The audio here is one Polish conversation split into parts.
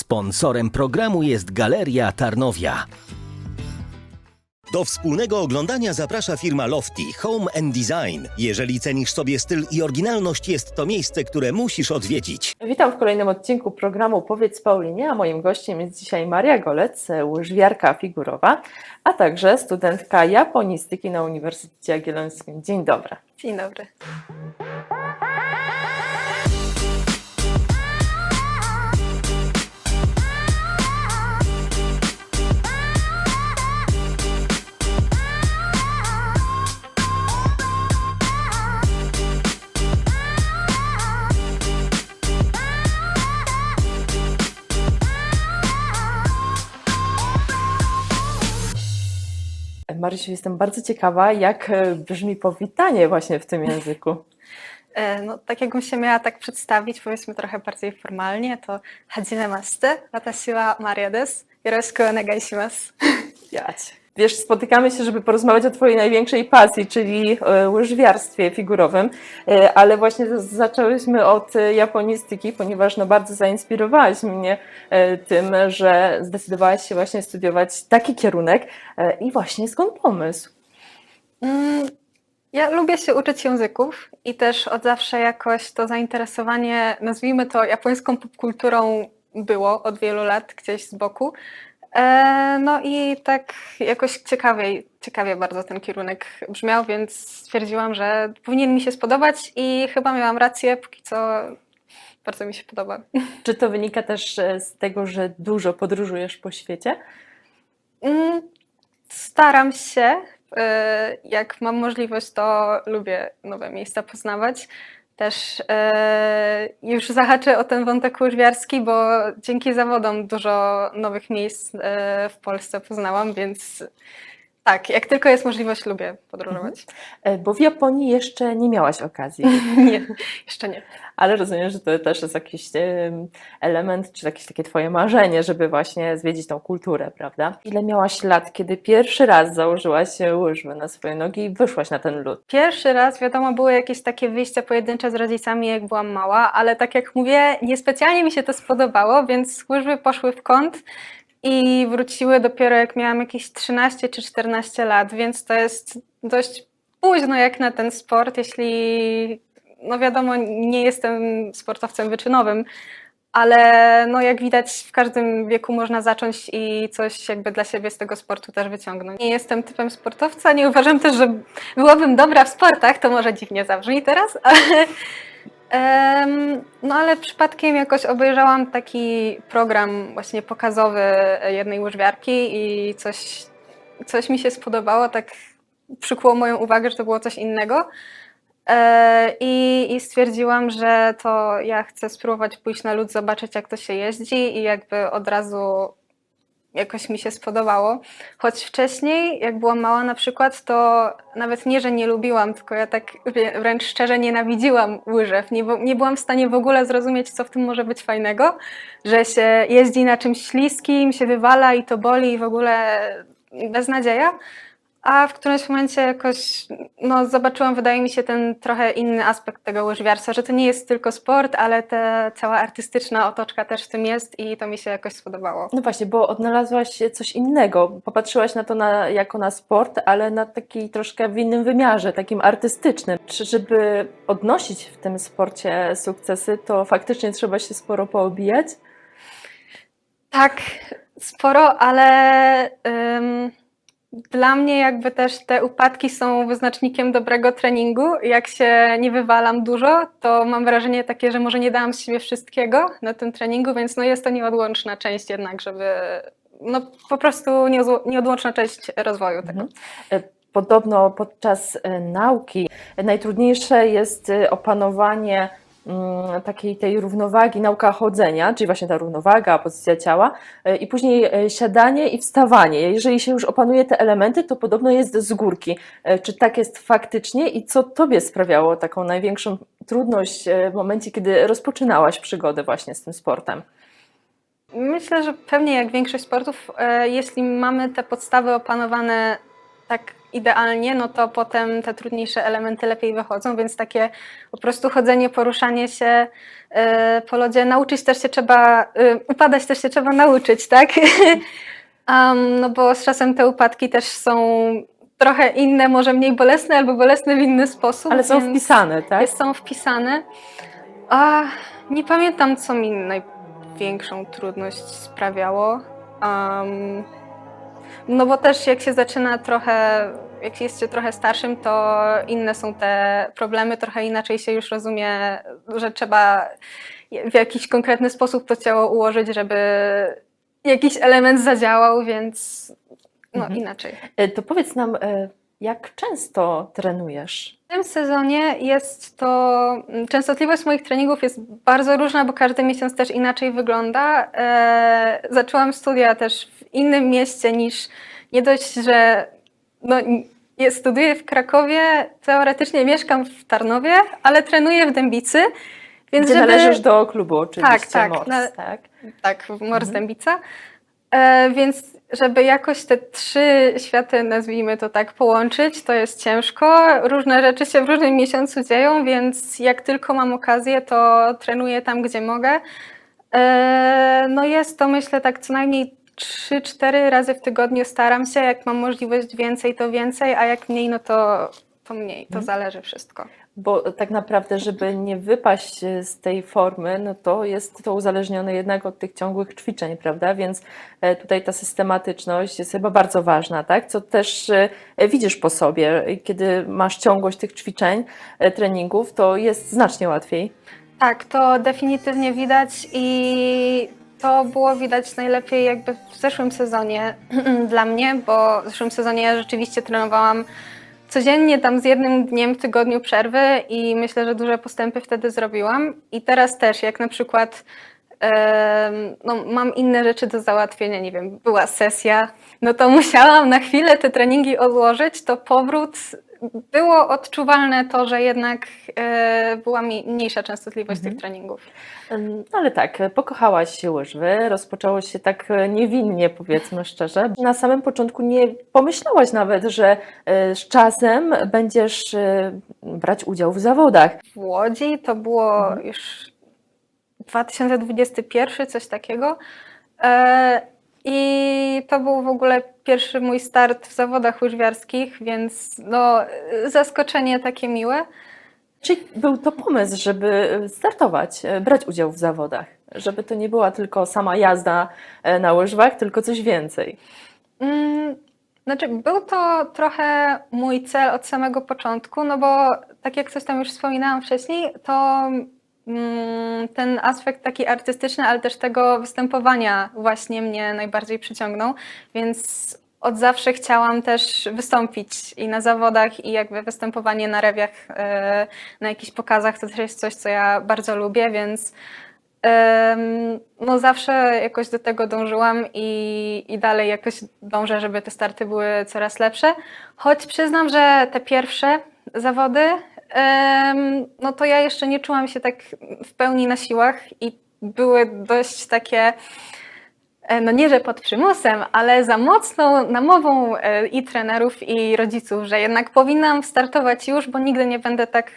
Sponsorem programu jest Galeria Tarnowia. Do wspólnego oglądania zaprasza firma Lofty Home and Design. Jeżeli cenisz sobie styl i oryginalność, jest to miejsce, które musisz odwiedzić. Witam w kolejnym odcinku programu Powiedz Paulinie, a moim gościem jest dzisiaj Maria Golec, łyżwiarka figurowa, a także studentka japonistyki na Uniwersytecie Jagiellońskim. Dzień dobry. Dzień dobry. Marysiu, jestem bardzo ciekawa, jak e, brzmi powitanie właśnie w tym języku. E, No, tak jakbym się miała tak przedstawić, powiedzmy trochę bardziej formalnie, to Hajimemashite, watashi wa Maria desu, yoroshiku onegai shimasu. Wiesz, spotykamy się, żeby porozmawiać o Twojej największej pasji, czyli e, łyżwiarstwie figurowym, E, ale właśnie zaczęłyśmy od e, japonistyki, ponieważ no bardzo zainspirowałaś mnie tym, że zdecydowałaś się właśnie studiować taki kierunek i właśnie skąd pomysł? Mm, Ja lubię się uczyć języków i też od zawsze jakoś to zainteresowanie, nazwijmy to japońską popkulturą, było od wielu lat gdzieś z boku. E, No i tak jakoś ciekawie, ciekawie bardzo ten kierunek brzmiał, więc stwierdziłam, że powinien mi się spodobać i chyba miałam rację, póki co bardzo mi się podoba. Czy to wynika też e, z tego, że dużo podróżujesz po świecie? Mm, Staram się. e, Jak mam możliwość, to lubię nowe miejsca poznawać. Też e, już zahaczę o ten wątek łyżwiarski, bo dzięki zawodom dużo nowych miejsc e, w Polsce poznałam, więc tak, jak tylko jest możliwość, lubię podróżować. E, Bo w Japonii jeszcze nie miałaś okazji. Nie, jeszcze nie. Ale rozumiem, że to też jest jakiś em, element, czy jakieś takie twoje marzenie, żeby właśnie zwiedzić tą kulturę, prawda? Ile miałaś lat, kiedy pierwszy raz założyłaś łyżwy na swoje nogi i wyszłaś na ten lód? Pierwszy raz, wiadomo, były jakieś takie wyjścia pojedyncze z rodzicami, jak byłam mała, ale tak jak mówię, niespecjalnie mi się to spodobało, więc łyżwy poszły w kąt i wróciły dopiero jak miałam jakieś 13 czy 14 lat, więc to jest dość późno jak na ten sport, jeśli, no wiadomo, nie jestem sportowcem wyczynowym, ale no jak widać w każdym wieku można zacząć i coś jakby dla siebie z tego sportu też wyciągnąć. Nie jestem typem sportowca, nie uważam też, że byłabym dobra w sportach, to może dziwnie zabrzmi teraz, ale, no ale przypadkiem jakoś obejrzałam taki program właśnie pokazowy jednej łyżwiarki i coś, coś mi się spodobało, tak przykuło moją uwagę, że to było coś innego. E, I, I stwierdziłam, że to ja chcę spróbować pójść na lód, zobaczyć jak to się jeździ i jakby od razu jakoś mi się spodobało. Choć wcześniej, jak byłam mała na przykład, to nawet nie, że nie lubiłam, tylko ja tak wręcz szczerze nienawidziłam łyżew. Nie, nie byłam w stanie w ogóle zrozumieć, co w tym może być fajnego, że się jeździ na czymś śliskim, się wywala i to boli i w ogóle beznadzieja. A w którymś momencie jakoś no, zobaczyłam, wydaje mi się, ten trochę inny aspekt tego łyżwiarstwa, że to nie jest tylko sport, ale ta cała artystyczna otoczka też w tym jest i to mi się jakoś spodobało. No właśnie, bo odnalazłaś coś innego. Popatrzyłaś na to na, jako na sport, ale na taki troszkę w innym wymiarze, takim artystycznym. Czy żeby odnosić w tym sporcie sukcesy, to faktycznie trzeba się sporo poobijać? Tak, sporo, ale ym, dla mnie jakby też te upadki są wyznacznikiem dobrego treningu. Jak się nie wywalam dużo, to mam wrażenie takie, że może nie dałam z siebie wszystkiego na tym treningu, więc no jest to nieodłączna część jednak, żeby no po prostu nieodłączna część rozwoju tego. Mhm. E, Podobno podczas e, nauki najtrudniejsze jest e, opanowanie takiej tej równowagi, nauka chodzenia, czyli właśnie ta równowaga, pozycja ciała e, i później e, siadanie i wstawanie. Jeżeli się już opanuje te elementy, to podobno jest z górki. E, Czy tak jest faktycznie i co Tobie sprawiało taką największą trudność w momencie, kiedy rozpoczynałaś przygodę właśnie z tym sportem? Myślę, że pewnie jak większość sportów, jeśli mamy te podstawy opanowane tak idealnie, no to potem te trudniejsze elementy lepiej wychodzą, więc takie po prostu chodzenie, poruszanie się e, po lodzie, nauczyć też się trzeba, e, upadać też się trzeba nauczyć, tak? Am, no bo z czasem te upadki też są trochę inne, może mniej bolesne albo bolesne w inny sposób. Ale są wpisane, tak? Jest, są wpisane. A nie pamiętam, co mi największą trudność sprawiało. Am, no bo też jak się zaczyna trochę, jak jest się trochę starszym, to inne są te problemy, trochę inaczej się już rozumie, że trzeba w jakiś konkretny sposób to ciało ułożyć, żeby jakiś element zadziałał, więc no Mhm. inaczej. E, To powiedz nam, e, jak często trenujesz? W tym sezonie jest to. mm, Częstotliwość moich treningów jest bardzo różna, bo każdy miesiąc też inaczej wygląda. E, zaczęłam studia też w innym mieście niż nie dość, że no, jest, studiuję w Krakowie, teoretycznie mieszkam w Tarnowie, ale trenuję w Dębicy. Więc Gdzie żeby... należysz do klubu oczywiście, Tak, tak, Mors, na- tak? Tak, w Mors Mhm. Dębica. E, więc żeby jakoś te trzy światy, nazwijmy to tak, połączyć, to jest ciężko. Różne rzeczy się w różnym miesiącu dzieją, więc jak tylko mam okazję, to trenuję tam, gdzie mogę. E, no jest to myślę tak co najmniej 3-4 razy w tygodniu staram się. Jak mam możliwość więcej, to więcej, a jak mniej, no to, to mniej. To Mhm. zależy wszystko. Bo tak naprawdę, żeby nie wypaść e, z tej formy, no to jest to uzależnione jednak od tych ciągłych ćwiczeń, prawda? Więc e, tutaj ta systematyczność jest chyba bardzo ważna, tak? Co też e, widzisz po sobie, kiedy masz ciągłość tych ćwiczeń, treningów, to jest znacznie łatwiej. Tak, to definitywnie widać i to było widać najlepiej jakby w zeszłym sezonie dla mnie, bo w zeszłym sezonie ja rzeczywiście trenowałam codziennie tam z jednym dniem w tygodniu przerwy i myślę, że duże postępy wtedy zrobiłam. I teraz też, jak na przykład no, mam inne rzeczy do załatwienia, nie wiem, była sesja, no to musiałam na chwilę te treningi odłożyć, to powrót było odczuwalne to, że jednak e, była mi mniejsza częstotliwość Mhm. tych treningów. Ale tak, pokochałaś się łyżwy, rozpoczęło się tak e, niewinnie, powiedzmy szczerze. Na samym początku nie pomyślałaś nawet, że e, z czasem będziesz brać udział w zawodach. W Łodzi to było Mhm. już 2021, coś takiego. I to był w ogóle pierwszy mój start w zawodach łyżwiarskich, więc no, zaskoczenie takie miłe. Czyli był to pomysł, żeby startować, e, brać udział w zawodach, żeby to nie była tylko sama jazda e, na łyżwach, tylko coś więcej. Mm, Znaczy, był to trochę mój cel od samego początku, no bo tak jak coś tam już wspominałam wcześniej, to ten aspekt taki artystyczny, ale też tego występowania właśnie mnie najbardziej przyciągnął, więc od zawsze chciałam też wystąpić i na zawodach, i jakby występowanie na rewiach, e, na jakichś pokazach to też jest coś, co ja bardzo lubię, więc No zawsze jakoś do tego dążyłam i, i dalej jakoś dążę, żeby te starty były coraz lepsze. Choć przyznam, że te pierwsze zawody, no to ja jeszcze nie czułam się tak w pełni na siłach i były dość takie, e, no nie, że pod przymusem, ale za mocną namową e, i trenerów, i rodziców, że jednak powinnam startować już, bo nigdy nie będę tak,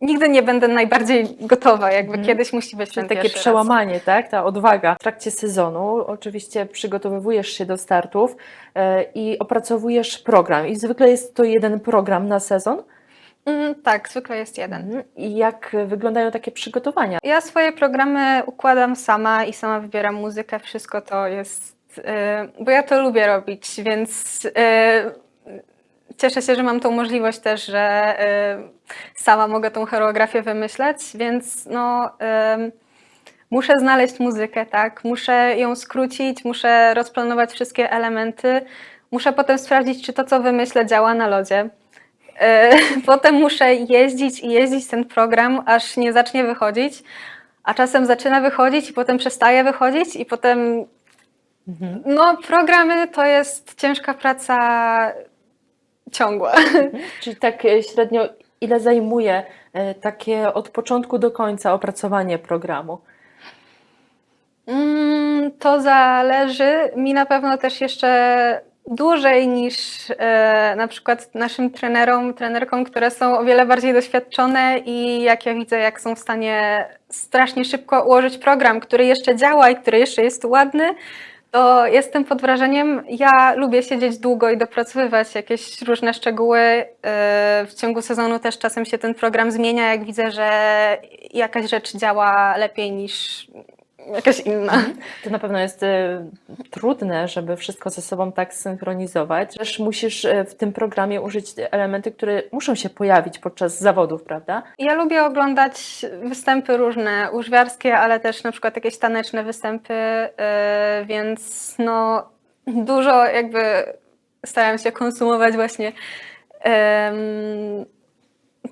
nigdy nie będę najbardziej gotowa, jakby Mhm. kiedyś musi być Czyli ten takie pierwszy raz. przełamanie, tak? Ta odwaga. W trakcie sezonu oczywiście przygotowujesz się do startów e, i opracowujesz program. I zwykle jest to jeden program na sezon. Mm, tak, zwykle jest jeden. Mhm. I jak wyglądają takie przygotowania? Ja swoje programy układam sama i sama wybieram muzykę, wszystko to jest, e, bo ja to lubię robić, więc e, cieszę się, że mam tą możliwość też, że e, sama mogę tą choreografię wymyśleć, więc no em, muszę znaleźć muzykę, tak, muszę ją skrócić, muszę rozplanować wszystkie elementy, muszę potem sprawdzić, czy to, co wymyślę, działa na lodzie. E, Potem muszę jeździć i jeździć ten program, aż nie zacznie wychodzić, a czasem zaczyna wychodzić i potem przestaje wychodzić i potem, Mhm. no programy to jest ciężka praca ciągła. Czyli tak e, średnio ile zajmuje e, takie od początku do końca opracowanie programu? Mm, To zależy. Mi na pewno też jeszcze dłużej niż e, na przykład naszym trenerom, trenerkom, które są o wiele bardziej doświadczone i jak ja widzę, jak są w stanie strasznie szybko ułożyć program, który jeszcze działa i który jeszcze jest ładny, to jestem pod wrażeniem. Ja lubię siedzieć długo i dopracowywać jakieś różne szczegóły. E, W ciągu sezonu też czasem się ten program zmienia, jak widzę, że jakaś rzecz działa lepiej niż jakaś inna. To na pewno jest y, trudne, żeby wszystko ze sobą tak synchronizować. Też musisz y, w tym programie użyć elementy, które muszą się pojawić podczas zawodów, prawda? Ja lubię oglądać występy różne, łyżwiarskie, ale też na przykład jakieś taneczne występy, yy, więc no dużo jakby staram się konsumować właśnie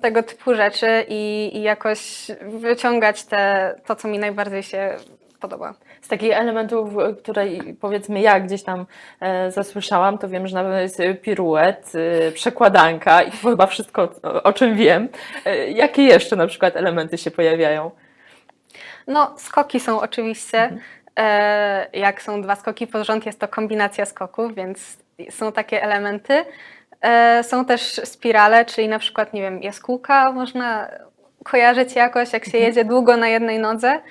tego typu rzeczy i, i jakoś wyciągać te, to, co mi najbardziej się podoba. Z takich elementów, y, które powiedzmy ja gdzieś tam e, zasłyszałam, to wiem, że na pewno jest piruet, y, przekładanka i to chyba wszystko, o, o czym wiem. E, jakie jeszcze na przykład elementy się pojawiają? No, skoki są oczywiście. E, jak są dwa skoki pod rząd, jest to kombinacja skoków, więc są takie elementy. E, są też spirale, czyli na przykład, nie wiem, jaskółka można kojarzyć jakoś, jak się jedzie długo na jednej nodze.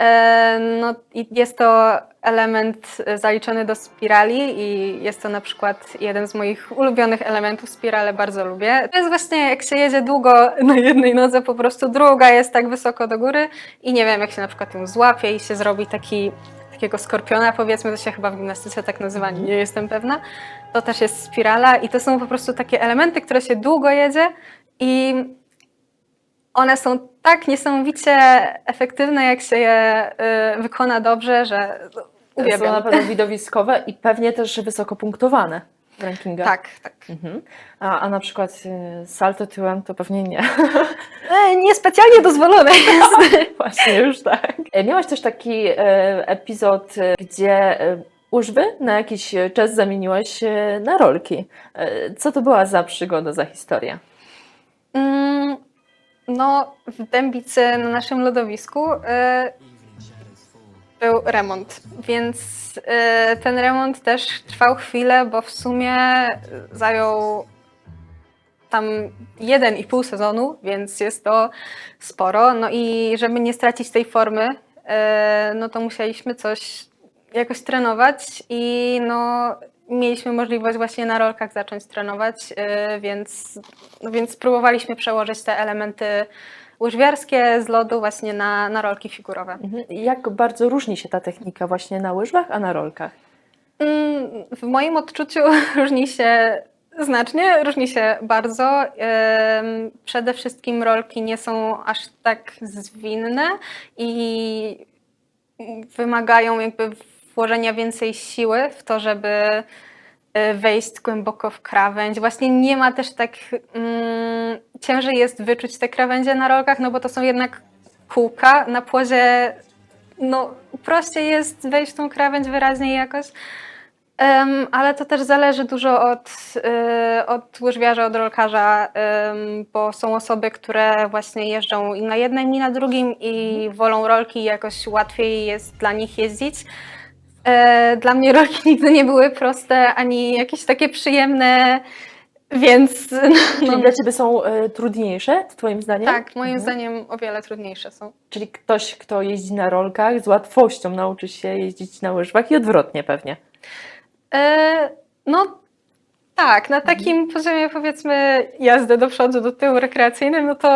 E, no, jest to element zaliczony do spirali i jest to na przykład jeden z moich ulubionych elementów. Spirale bardzo lubię. To jest właśnie jak się jedzie długo na jednej nodze, po prostu druga jest tak wysoko do góry i nie wiem, jak się na przykład ją złapie i się zrobi taki, takiego skorpiona, powiedzmy, to się chyba w gimnastyce tak nazywa, nie jestem pewna. To też jest spirala i to są po prostu takie elementy, które się długo jedzie i one są tak niesamowicie efektywne, jak się je y, wykona dobrze, że Są uwielbiam. na pewno widowiskowe i pewnie też wysoko punktowane w rankingach. Tak, tak. Mhm. A, a na przykład y, salto tyłem to pewnie nie. E, niespecjalnie dozwolone jest. Właśnie już tak. E, Miałaś też taki e, epizod, e, gdzie e, łyżwy na jakiś czas zamieniłaś e, na rolki. E, Co to była za przygoda, za historia? Mm, No, w Dębicy na naszym lodowisku e, był remont, więc e, ten remont też trwał chwilę, bo w sumie zajął tam jeden i pół sezonu, więc jest to sporo. No i żeby nie stracić tej formy, e, no to musieliśmy coś jakoś trenować i no mieliśmy możliwość właśnie na rolkach zacząć trenować, e, więc, no więc próbowaliśmy przełożyć te elementy łyżwiarskie z lodu właśnie na, na rolki figurowe. Mhm. Jak bardzo różni się ta technika właśnie na łyżwach, a na rolkach? Mm, W moim odczuciu różni się znacznie, różni się bardzo. Przede wszystkim rolki nie są aż tak zwinne i wymagają jakby włożenia więcej siły w to, żeby e, wejść głęboko w krawędź. Właśnie nie ma też tak mm, ciężej jest wyczuć te krawędzie na rolkach, no bo to są jednak kółka na płozie no, prościej jest wejść w tą krawędź wyraźniej jakoś. Em, ale to też zależy dużo od, y, od łyżwiarza, od rolkarza, bo są osoby, które właśnie jeżdżą i na jednym, i na drugim i wolą rolki i jakoś łatwiej jest dla nich jeździć. E, Dla mnie rolki nigdy nie były proste, ani jakieś takie przyjemne, więc Czyli no, dla Ciebie są e, trudniejsze, Twoim zdaniem? tak, moim Mhm. zdaniem o wiele trudniejsze są. Czyli ktoś, kto jeździ na rolkach, z łatwością nauczy się jeździć na łyżwach i odwrotnie pewnie. E, No tak, na takim poziomie powiedzmy jazdy do przodu, do tyłu rekreacyjnym, no to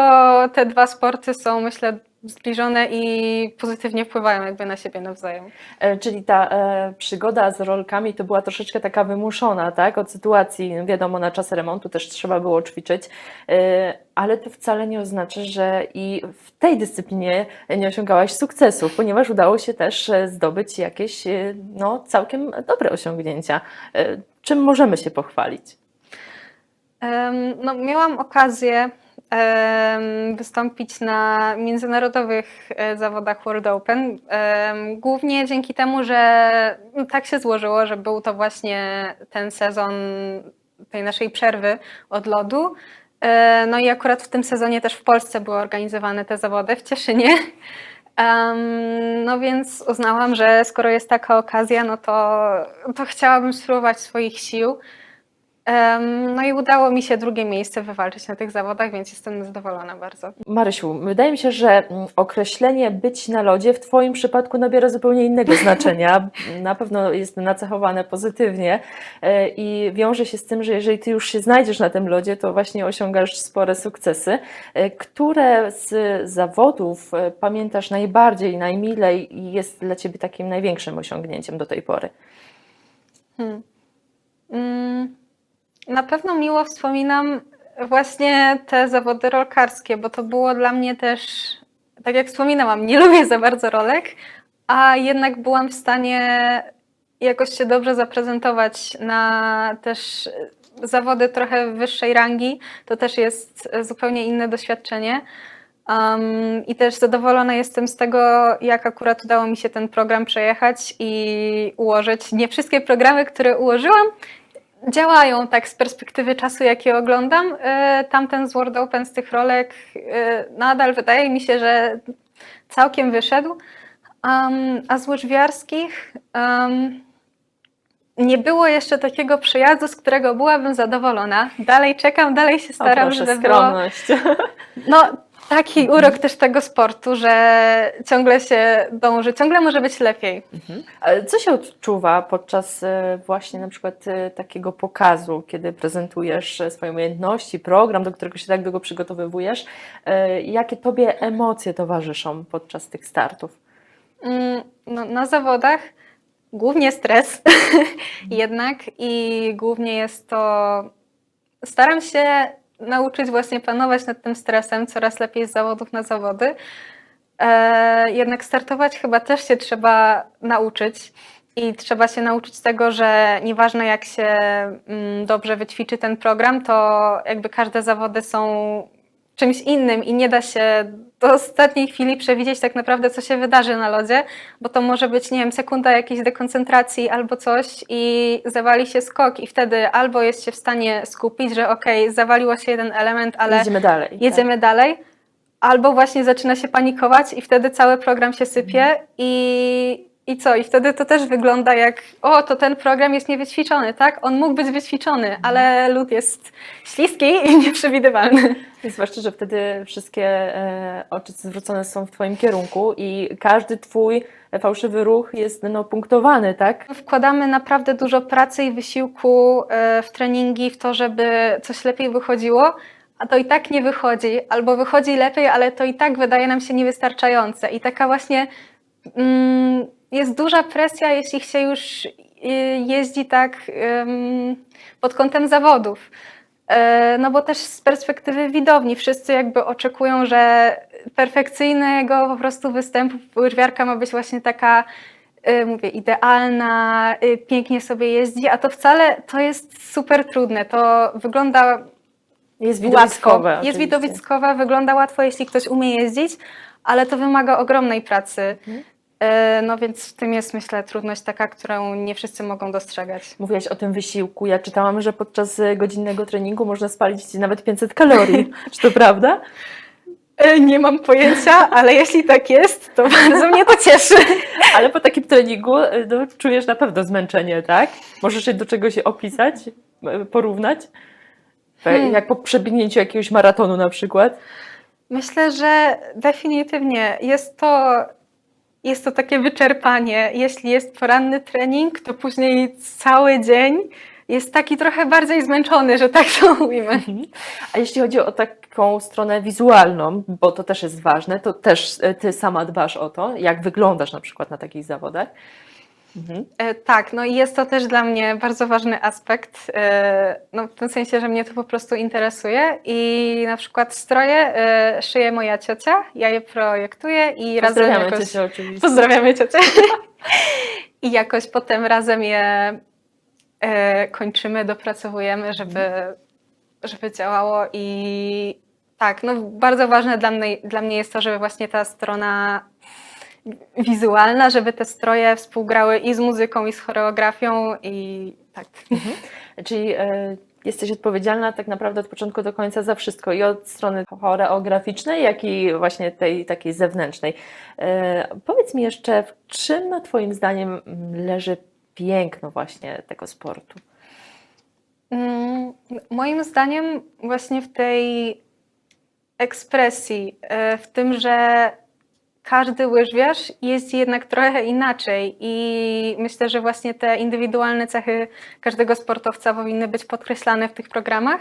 te dwa sporty są myślę zbliżone i pozytywnie wpływają jakby na siebie nawzajem. E, Czyli ta e, przygoda z rolkami to była troszeczkę taka wymuszona, tak? Od sytuacji, wiadomo, na czas remontu też trzeba było ćwiczyć, e, ale to wcale nie oznacza, że i w tej dyscyplinie nie osiągałaś sukcesów, ponieważ udało się też e, zdobyć jakieś e, no, całkiem dobre osiągnięcia. E, Czym możemy się pochwalić? Em, No, miałam okazję wystąpić na międzynarodowych e, zawodach World Open. Głównie dzięki temu, że no, tak się złożyło, że był to właśnie ten sezon tej naszej przerwy od lodu. E, No i akurat w tym sezonie też w Polsce były organizowane te zawody w Cieszynie. No więc uznałam, że skoro jest taka okazja, no to, to chciałabym spróbować swoich sił. No i udało mi się drugie miejsce wywalczyć na tych zawodach, więc jestem zadowolona bardzo. Marysiu, wydaje mi się, że mm, określenie być na lodzie w Twoim przypadku nabiera zupełnie innego znaczenia. Na pewno jest nacechowane pozytywnie e, i wiąże się z tym, że jeżeli Ty już się znajdziesz na tym lodzie, to właśnie osiągasz spore sukcesy. E, Które z zawodów e, pamiętasz najbardziej, najmilej i jest dla Ciebie takim największym osiągnięciem do tej pory? Hmm. Mm, Na pewno miło wspominam właśnie te zawody rolkarskie, bo to było dla mnie też, tak jak wspominałam, nie lubię za bardzo rolek, a jednak byłam w stanie jakoś się dobrze zaprezentować na też zawody trochę wyższej rangi. To też jest zupełnie inne doświadczenie. Um, I też zadowolona jestem z tego, jak akurat udało mi się ten program przejechać i ułożyć. Nie wszystkie programy, które ułożyłam, działają tak z perspektywy czasu, jak je oglądam. E, Tamten z World Open z tych rolek e, nadal wydaje mi się, że całkiem wyszedł. Um, a z łyżwiarskich um, nie było jeszcze takiego przejazdu, z którego byłabym zadowolona. Dalej czekam, dalej się O, staram, proszę, żeby było. skromność. No, taki urok też tego sportu, że ciągle się dąży, ciągle może być lepiej. Ale Co się odczuwa podczas e, właśnie na przykład e, takiego pokazu, kiedy prezentujesz swoje umiejętności, program, do którego się tak długo przygotowywujesz? E, Jakie tobie emocje towarzyszą podczas tych startów? Mm, No, na zawodach głównie stres jednak i głównie jest to. Staram się nauczyć właśnie panować nad tym stresem coraz lepiej z zawodów na zawody. E, jednak startować chyba też się trzeba nauczyć. I trzeba się nauczyć tego, że nieważne jak się mm, dobrze wyćwiczy ten program, to jakby każde zawody są czymś innym i nie da się do ostatniej chwili przewidzieć tak naprawdę, co się wydarzy na lodzie, bo to może być, nie wiem, sekunda jakiejś dekoncentracji albo coś i zawali się skok i wtedy albo jest się w stanie skupić, że okej, zawaliło się jeden element, ale Jedziemy dalej. tak? jedziemy dalej, albo właśnie zaczyna się panikować i wtedy cały program się sypie i, i co? I wtedy to też wygląda jak, o, to ten program jest niewyćwiczony, tak? On mógł być wyćwiczony, Mhm. ale lód jest śliski i nieprzewidywalny. I zwłaszcza, że wtedy wszystkie e, oczy zwrócone są w Twoim kierunku i każdy Twój fałszywy ruch jest no, punktowany, tak? Wkładamy naprawdę dużo pracy i wysiłku e, w treningi, w to, żeby coś lepiej wychodziło, a to i tak nie wychodzi, albo wychodzi lepiej, ale to i tak wydaje nam się niewystarczające. I taka właśnie mm, jest duża presja, jeśli się już y, jeździ tak pod kątem zawodów. E, No bo też z perspektywy widowni wszyscy jakby oczekują, że perfekcyjnego po prostu występu łyżwiarka ma być właśnie taka, y, mówię, idealna, y, pięknie sobie jeździ, a to wcale to jest super trudne. To wygląda Jest łatwo, widowiskowe. jest oczywiście. widowiskowe, wygląda łatwo, jeśli ktoś umie jeździć, ale to wymaga ogromnej pracy. Mhm. E, No więc w tym jest, myślę, trudność taka, którą nie wszyscy mogą dostrzegać. Mówiłaś o tym wysiłku. Ja czytałam, że podczas e, godzinnego treningu można spalić nawet 500 kalorii. Czy to prawda? E, Nie mam pojęcia, ale jeśli tak jest, to bardzo mnie to cieszy. Ale po takim treningu no, czujesz na pewno zmęczenie, tak? Możesz się do czegoś opisać, porównać? Hmm. Jak po przebiegnięciu jakiegoś maratonu na przykład? Myślę, że definitywnie jest to, jest to takie wyczerpanie. Jeśli jest poranny trening, to później cały dzień jest taki trochę bardziej zmęczony, że tak to mówimy. A jeśli chodzi o taką stronę wizualną, bo to też jest ważne, to też e, ty sama dbasz o to, jak wyglądasz na przykład na takich zawodach. Mhm. E, Tak, no i jest to też dla mnie bardzo ważny aspekt, e, no w tym sensie, że mnie to po prostu interesuje i na przykład stroje e, szyje moja ciocia, ja je projektuję i razem jakoś... cię oczywiście. Pozdrawiamy ciocię. I jakoś potem razem je kończymy, dopracowujemy, żeby, żeby działało i tak, no bardzo ważne dla mnie, dla mnie jest to, żeby właśnie ta strona wizualna, żeby te stroje współgrały i z muzyką, i z choreografią i tak. Czyli e, jesteś odpowiedzialna tak naprawdę od początku do końca za wszystko i od strony choreograficznej, jak i właśnie tej takiej zewnętrznej. E, powiedz mi jeszcze, w czym Twoim zdaniem leży piękno właśnie tego sportu? Mm, Moim zdaniem właśnie w tej ekspresji, e, w tym, że każdy łyżwiarz jest jednak trochę inaczej i myślę, że właśnie te indywidualne cechy każdego sportowca powinny być podkreślane w tych programach.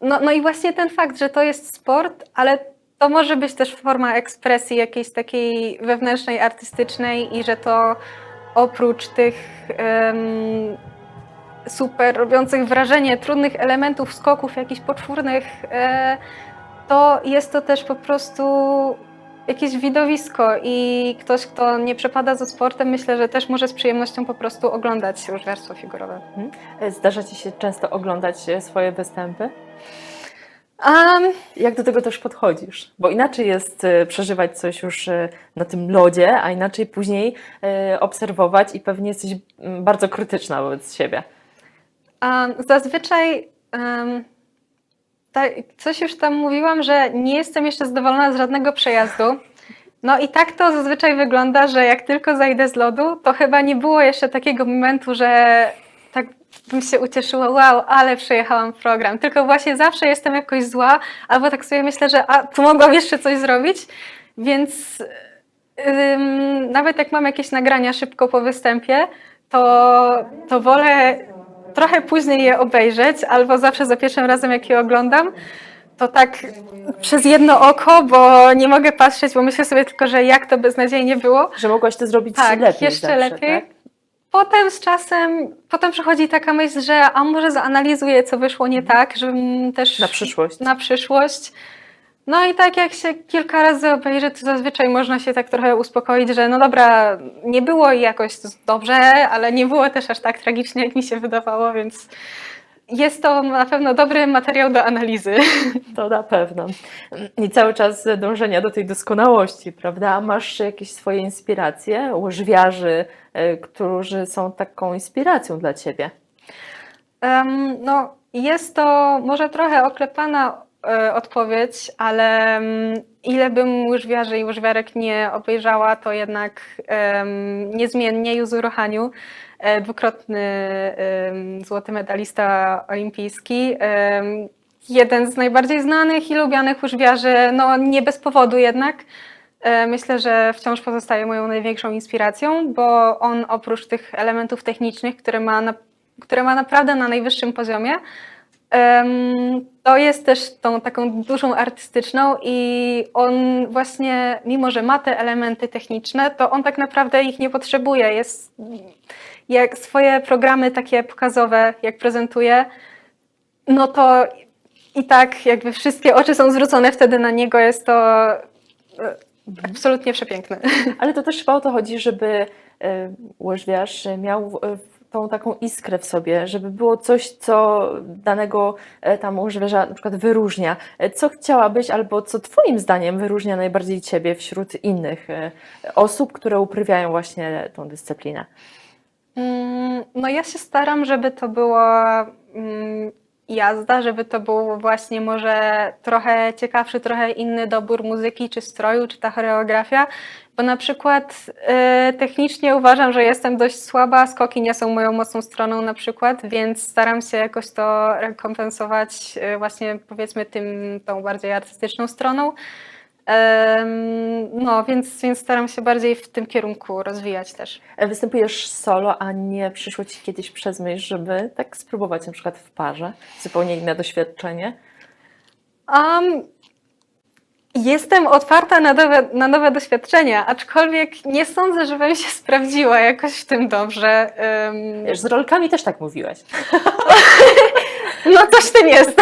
No, no i właśnie ten fakt, że to jest sport, ale to może być też forma ekspresji jakiejś takiej wewnętrznej, artystycznej i że to oprócz tych em, super robiących wrażenie trudnych elementów skoków, jakichś poczwórnych, e, to jest to też po prostu jakieś widowisko i ktoś, kto nie przepada za sportem, myślę, że też może z przyjemnością po prostu oglądać łyżwiarstwo figurowe. E, Zdarza Ci się często oglądać e, swoje występy? Um, Jak do tego też podchodzisz? Bo inaczej jest e, przeżywać coś już na tym lodzie, a inaczej później obserwować i pewnie jesteś bardzo krytyczna wobec siebie. Um, zazwyczaj um, coś już tam mówiłam, że nie jestem jeszcze zadowolona z żadnego przejazdu. No i tak to zazwyczaj wygląda, że jak tylko zajdę z lodu, to chyba nie było jeszcze takiego momentu, że tak bym się ucieszyła, wow, ale przejechałam program. Tylko właśnie zawsze jestem jakoś zła, albo tak sobie myślę, że a, tu mogłam jeszcze coś zrobić, więc ym, nawet jak mam jakieś nagrania szybko po występie, to, to wolę trochę później je obejrzeć, albo zawsze za pierwszym razem, jak je oglądam, to tak przez jedno oko, bo nie mogę patrzeć, bo myślę sobie tylko, że jak to beznadziejnie było. Że mogłaś to zrobić Tak, lepiej. jeszcze zawsze, lepiej. Tak? Potem z czasem, potem przychodzi taka myśl, że a może zanalizuję, co wyszło nie tak, żebym też Na przyszłość. na przyszłość. No i tak jak się kilka razy obejrzy, to zazwyczaj można się tak trochę uspokoić, że no dobra, nie było jakoś dobrze, ale nie było też aż tak tragicznie, jak mi się wydawało, więc jest to na pewno dobry materiał do analizy. To na pewno. I cały czas dążenia do tej doskonałości, prawda? Masz jakieś swoje inspiracje, łyżwiarzy, e, którzy są taką inspiracją dla Ciebie? Em, no, jest to może trochę oklepana e, odpowiedź, ale mm, ile bym łyżwiarzy i łyżwiarek nie obejrzała, to jednak niezmiennie Yuzuru Haniu, e, dwukrotny złoty medalista olimpijski, jeden z najbardziej znanych i lubianych łyżwiarzy, no nie bez powodu jednak. E, Myślę, że wciąż pozostaje moją największą inspiracją, bo on oprócz tych elementów technicznych, które ma, na, które ma naprawdę na najwyższym poziomie, to jest też tą taką dużą artystyczną i on właśnie, mimo że ma te elementy techniczne, to on tak naprawdę ich nie potrzebuje. Jest jak swoje programy takie pokazowe, jak prezentuje, no to i tak jakby wszystkie oczy są zwrócone wtedy na niego, jest to e, absolutnie przepiękne. Ale to też chyba o to chodzi, żeby e, łyżwiarz miał tą taką iskrę w sobie, żeby było coś, co danego e, tam łyżwiarza na przykład wyróżnia. E, Co chciałabyś albo co Twoim zdaniem wyróżnia najbardziej Ciebie wśród innych e, osób, które uprawiają właśnie tą dyscyplinę? Mm, No ja się staram, żeby to była mm, jazda, żeby to był właśnie może trochę ciekawszy, trochę inny dobór muzyki, czy stroju, czy ta choreografia, bo na przykład e, technicznie uważam, że jestem dość słaba, skoki nie są moją mocną stroną na przykład, więc staram się jakoś to rekompensować e, właśnie powiedzmy tym, tą bardziej artystyczną stroną. No, więc, więc staram się bardziej w tym kierunku rozwijać też. E, Występujesz solo, a nie przyszło Ci kiedyś przez myśl, żeby tak spróbować na przykład w parze? Zupełnie inne doświadczenie? Um, jestem otwarta na nowe, na nowe doświadczenia, aczkolwiek nie sądzę, żebym się sprawdziła jakoś w tym dobrze. Um, Wiesz, z rolkami też tak mówiłaś. no coś tym jest.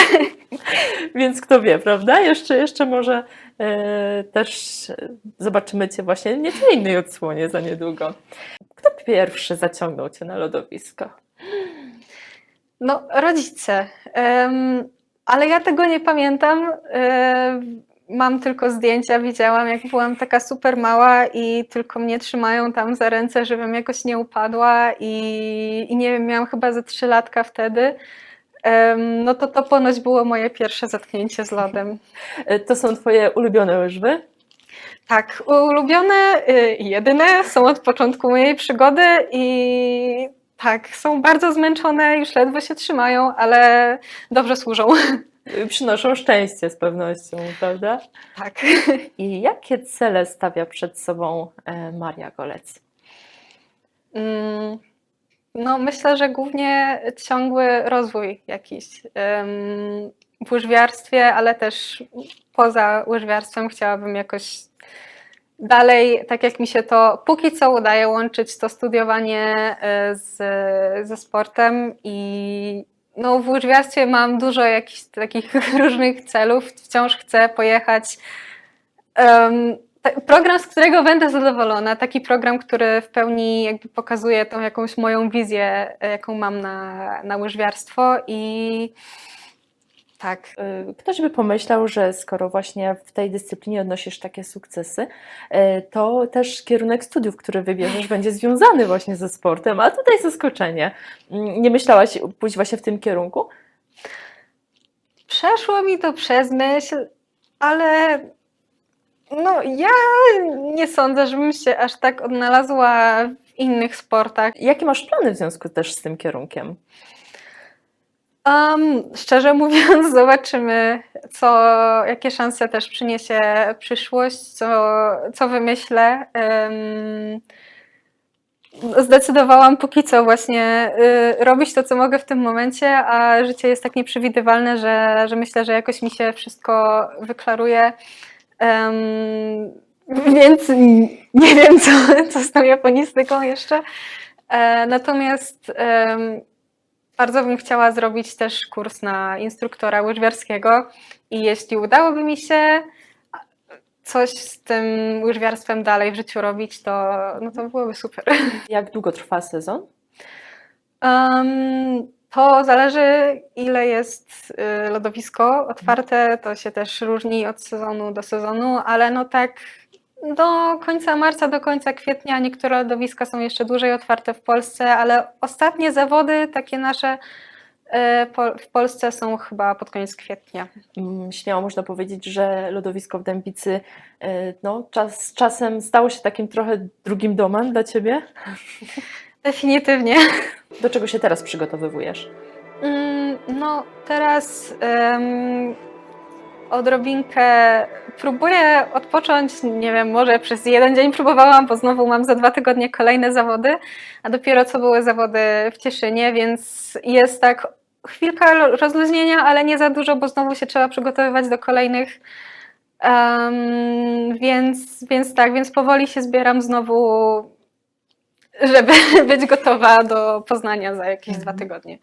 Więc kto wie, prawda? Jeszcze, jeszcze może e, też zobaczymy Cię właśnie w nieco innej odsłonie za niedługo. Kto pierwszy zaciągnął Cię na lodowisko? No, rodzice. Em, ale ja tego nie pamiętam. Em, mam tylko zdjęcia, widziałam jak byłam taka super mała i tylko mnie trzymają tam za ręce, żebym jakoś nie upadła i, i nie wiem, miałam chyba ze trzy latka wtedy. No to to ponoć było moje pierwsze zetknięcie z lodem. E, To są Twoje ulubione łyżwy? Tak, ulubione y, i jedyne są od początku mojej przygody i tak, są bardzo zmęczone, już ledwo się trzymają, ale dobrze służą. E, Przynoszą szczęście z pewnością, prawda? Tak. I jakie cele stawia przed sobą e, Maria Golec? Mm, No, myślę, że głównie ciągły rozwój jakiś w łyżwiarstwie, ale też poza łyżwiarstwem chciałabym jakoś dalej, tak jak mi się to póki co udaje łączyć to studiowanie e, z, ze sportem i no, w łyżwiarstwie mam dużo jakichś takich różnych celów. Wciąż chcę pojechać ta- program, z którego będę zadowolona, taki program, który w pełni jakby pokazuje tą jakąś moją wizję, e, jaką mam na, na łyżwiarstwo i tak. E, Ktoś by pomyślał, że skoro właśnie w tej dyscyplinie odnosisz takie sukcesy, e, to też kierunek studiów, który wybierzesz, będzie związany właśnie ze sportem, a tutaj zaskoczenie. Mm, Nie myślałaś pójść właśnie w tym kierunku? Przeszło mi to przez myśl, ale no ja nie sądzę, żebym się aż tak odnalazła w innych sportach. Jakie masz plany w związku też z tym kierunkiem? Um, szczerze mówiąc, zobaczymy, co, jakie szanse też przyniesie przyszłość, co, co wymyślę. Em, zdecydowałam póki co właśnie y, robić to, co mogę w tym momencie, a życie jest tak nieprzewidywalne, że, że myślę, że jakoś mi się wszystko wyklaruje. Em, więc nie wiem, co, co z tą japonistyką jeszcze. E, natomiast bardzo bym chciała zrobić też kurs na instruktora łyżwiarskiego i jeśli udałoby mi się coś z tym łyżwiarstwem dalej w życiu robić, to, no to byłoby super. Jak długo trwa sezon? Um, to zależy, ile jest y, lodowisko otwarte. To się też różni od sezonu do sezonu, ale no tak do końca marca, do końca kwietnia. Niektóre lodowiska są jeszcze dłużej otwarte w Polsce, ale ostatnie zawody, takie nasze y, w Polsce są chyba pod koniec kwietnia. Mm, Śmiało można powiedzieć, że lodowisko w Dębicy e, no, czas, z czasem stało się takim trochę drugim domem dla Ciebie. Definitywnie. Do czego się teraz przygotowywujesz? Mm, No, teraz em, odrobinkę próbuję odpocząć. Nie wiem, może przez jeden dzień próbowałam, bo znowu mam za dwa tygodnie kolejne zawody, a dopiero co były zawody w Cieszynie, więc jest tak chwilka rozluźnienia, ale nie za dużo, bo znowu się trzeba przygotowywać do kolejnych. Em, więc, więc tak, więc powoli się zbieram znowu, żeby być gotowa do Poznania za jakieś dwa tygodnie.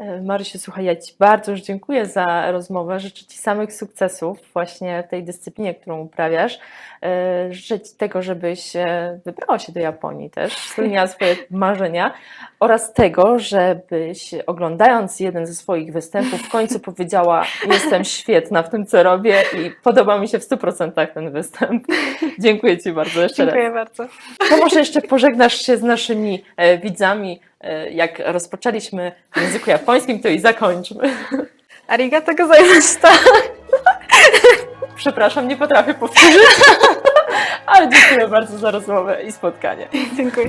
E, Marysiu, słuchaj, ja Ci bardzo już dziękuję za rozmowę. Życzę Ci samych sukcesów właśnie w tej dyscyplinie, którą uprawiasz. E, Życzę Ci tego, żebyś e, wybrała się do Japonii też, spełniała swoje marzenia oraz tego, żebyś oglądając jeden ze swoich występów w końcu powiedziała jestem świetna w tym, co robię i podoba mi się w 100% ten występ. Dziękuję Ci bardzo jeszcze raz. Dziękuję bardzo. To może jeszcze pożegnasz się z naszymi widzami, jak rozpoczęliśmy w języku japońskim, to i zakończmy. Arigato gozaimashita. Przepraszam, nie potrafię powtórzyć, ale dziękuję bardzo za rozmowę i spotkanie. Dziękuję.